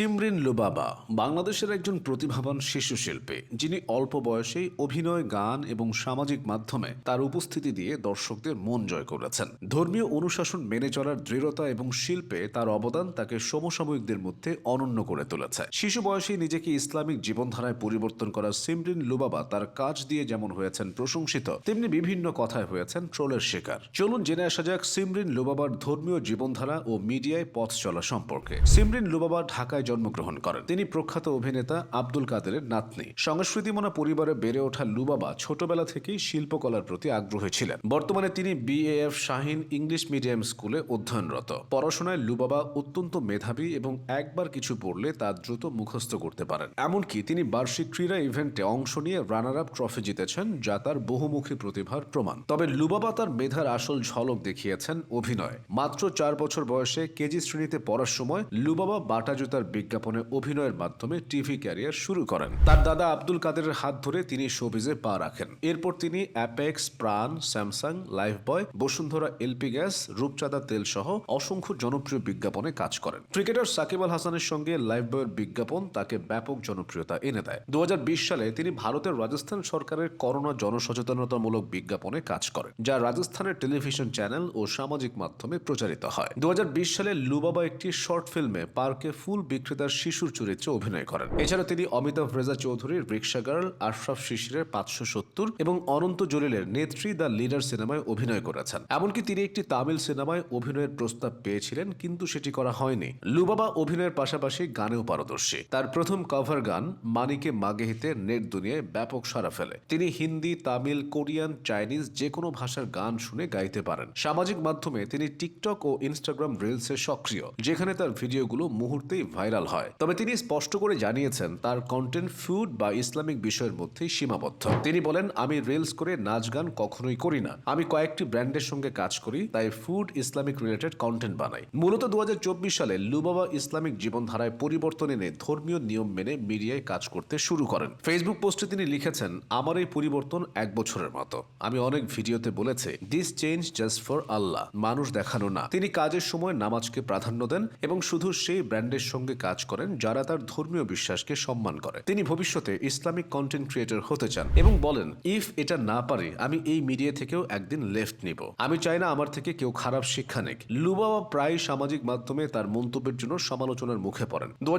সিমরিন লুবাবা বাংলাদেশের একজন প্রতিভাবান শিশু শিল্পী, যিনি অল্প বয়সেই অভিনয়, গান এবং সামাজিক মাধ্যমে তার উপস্থিতি দিয়ে দর্শকদের মন জয় করেছেন। ধর্মীয় অনুশাসন মেনে চলার দৃঢ়তা এবং শিল্পে তার অবদান তাকে সমসাময়িকদের মধ্যে অনন্য করে তুলেছে। শিশু বয়সেই নিজেকে ইসলামিক জীবনধারায় পরিবর্তন করা সিমরিন লুবাবা তার কাজ দিয়ে যেমন হয়েছেন প্রশংসিত, তেমনি বিভিন্ন কথায় হয়েছেন ট্রোলের শিকার। চলুন জেনে আসা যাক সিমরিন লুবাবার ধর্মীয় জীবনধারা ও মিডিয়ায় পথ চলা সম্পর্কে। সিমরিন লুবাবা ঢাকায় জন্মগ্রহণ করেন। তিনি প্রখ্যাত অভিনেতা আব্দুল কাদেরের নাতনি। সংস্কৃতিমনা পরিবারে বেড়ে ওঠা লুবাবা ছোটবেলা থেকেই শিল্পকলার প্রতি আগ্রহী ছিলেন। বর্তমানে তিনি বিএএফ শাহিন ইংলিশ মিডিয়াম স্কুলে অধ্যয়নরত। পড়াশোনায় লুবাবা অত্যন্ত মেধাবী এবং একবার কিছু পড়লে তা দ্রুত মুখস্থ করতে পারেন। এমনকি তিনি বার্ষিক ক্রীড়া ইভেন্টে অংশ নিয়ে রানার আপ ট্রফি জিতেছেন, যা তার বহুমুখী প্রতিভার প্রমাণ। তবে লুবাবা তার মেধার আসল ঝলক দেখিয়েছেন অভিনয়। মাত্র চার বছর বয়সে কেজি শ্রেণীতে পড়ার সময় লুবাবা বাটা জুতার বিজ্ঞাপনে অভিনয়ের মাধ্যমে টিভি ক্যারিয়ার শুরু করেন। তার দাদা আব্দুল কাদেরের হাত ধরে তিনি শোবিজে পা রাখেন। এরপর তিনি Apex Pran Samsung Lifebuoy Bashundhara LP gas Rupchanda তেল সহ অসংখ্য জনপ্রিয় বিজ্ঞাপনে কাজ করেন। ক্রিকেটার সাকিব আল হাসানের সঙ্গে লাইফ বয়ের বিজ্ঞাপন তাকে ব্যাপক জনপ্রিয়তা এনে দেয়। দু হাজার বিশ সালে তিনি ভারতের রাজস্থান সরকারের করোনা জনসচেতনতামূলক বিজ্ঞাপনে কাজ করেন, যা রাজস্থানের টেলিভিশন চ্যানেল ও সামাজিক মাধ্যমে প্রচারিত হয়। দু হাজার বিশ সালে লুবাবা একটি শর্ট ফিল্মে পার্কে ফুল বিক্রেতার শিশুর চরিত্রে অভিনয় করেন। এছাড়া তিনি অমিতাভ রেজা চৌধুরীর রিক্সা গার্ল, আশরাফ শিশিরের পাঁচশো সত্তর এবং অনন্ত জলিলের নেত্রী দ্য লিডার সিনেমায় অভিনয় করেছেন। এমনকি তিনি একটি তামিল সিনেমায় অভিনয়ের প্রস্তাব পেয়েছিলেন, কিন্তু সেটি করা হয়নি। লুবাবা অভিনয়ের পাশাপাশি গানেও পারদর্শী। তার প্রথম কভার গান, মানিকে মাগেহিতে নেট দুনিয়ায় ব্যাপক সারা ফেলে। তিনি হিন্দি, তামিল, কোরিয়ান, চাইনিজ যে কোনো ভাষার গান শুনে গাইতে পারেন। সামাজিক মাধ্যমে তিনি টিকটক ও ইনস্টাগ্রাম রিলসে সক্রিয়, যেখানে তার ভিডিওগুলো মুহূর্তেই ভাইরাল হয়। তবে তিনি স্পষ্ট করে জানিয়েছেন, তার কন্টেন্ট ফুড বা ইসলামিক বিষয়ের মধ্যেই সীমাবদ্ধ। তিনি বলেন, আমি রিলস করে নাচ গান কখনোই করি না। আমি কয়েকটি ব্র্যান্ডের সঙ্গে কাজ করি, তাই ফুড ইসলামিক রিলেটেড কন্টেন্ট বানাই। মূলত দু সালে লুবাবা ইসলামিক জীবনধারায় পরিবর্তন এনে ধর্মীয় নিয়ম মেনে মিডিয়ায় কাজ করতে শুরু করেন। ফেসবুক পোস্টে তিনি লিখেছেন, আমার এই পরিবর্তন এক বছরের মতো। আমি অনেক ভিডিওতে বলেছি this change just for Allah. মানুষ দেখানো না তিনি কাজের সময় নামাজকে প্রাধান্য দেন এবং শুধু সেই ব্র্যান্ডের সঙ্গে কাজ করেন যারা তার ধর্মীয় বিশ্বাসকে সম্মান করে। তিনি ভবিষ্যতে ইসলামিক কন্টেন্ট ক্রিয়েটর হতে চান এবং বলেন, ইফ এটা না পারে, আমি এই মিডিয়া থেকেও একদিন লেফট নিব। আমি চাই না আমার থেকে কেউ খারাপ শিক্ষা নেক। লুবাবা প্রায় সামাজিক মাধ্যমে তার মন্তব্যের জন্য সমালোচনার মুখে পড়েন। দু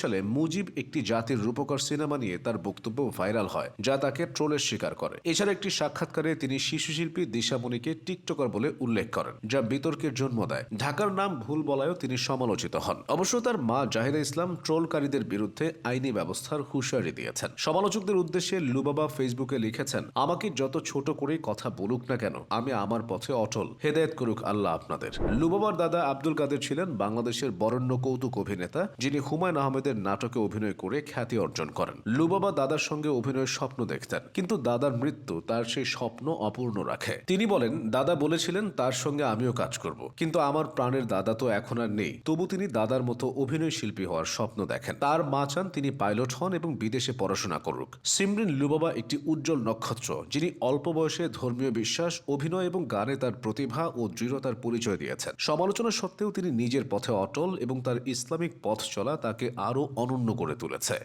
সালে মুজিব একটি জাতির রূপকার সিনেমা নিয়ে তার বক্তব্য ভাইরাল হয়, যা তাকে ট্রোলের শিকার করে। এছাড়া একটি সাক্ষাৎকারে তিনি শিশু শিল্পী দিশামণিকে টিকটকার বলে উল্লেখ করেন, যা বিতর্কের জন্ম দেয়। ঢাকার নাম ভুল বলায়ও তিনি সমালোচিত হন। অবশ্য তার মা জাহিদা ইসলাম ট্রোলকারীদের বিরুদ্ধে আইনি ব্যবস্থার হুঁশিয়ারি দিয়েছেন। সমালোচকদের উদ্দেশ্যে লুবাবা ফেসবুকে লিখেছেন, আমাকে যত ছোট করেই কথা বলুক না কেন, আমি আমার পথে অটল। হেদায়েত করুক আল্লাহ আপনাদের। লুবাবার দাদা আব্দুল কাদের ছিলেন বাংলাদেশের বরেণ্য কৌতুক অভিনেতা, যিনি হুমায়ুন আহমেদের নাটকে অভিনয় করে খ্যাতি অর্জন করেন। লুবাবা দাদার সঙ্গে অভিনয়ের স্বপ্ন দেখতেন, কিন্তু দাদার মৃত্যু তার সেই স্বপ্ন অপূর্ণ রাখে। তিনি বলেন, দাদা বলেছিলেন, তার সঙ্গে আমিও কাজ করব, কিন্তু আমার প্রাণের দাদা তো এখন আর নেই। তবু তিনি দাদার মতো অভিনয় শিল্পী হওয়ার স্বপ্ন দেখেন। তার মা চান তিনি পাইলট হন এবং বিদেশে পড়াশোনা করুক। সিমরিন লুবাবা একটি উজ্জ্বল নক্ষত্র, যিনি অল্প বয়সে ধর্মীয় বিশ্বাস, অভিনয় এবং গানে তার প্রতিভা ও দৃঢ়তার পরিচয় দিয়েছেন। সমালোচনা সত্ত্বেও তিনি নিজের পথে অটল এবং তার ইসলামিক পথ চলা তাকে আরও অনন্য করে তুলেছে।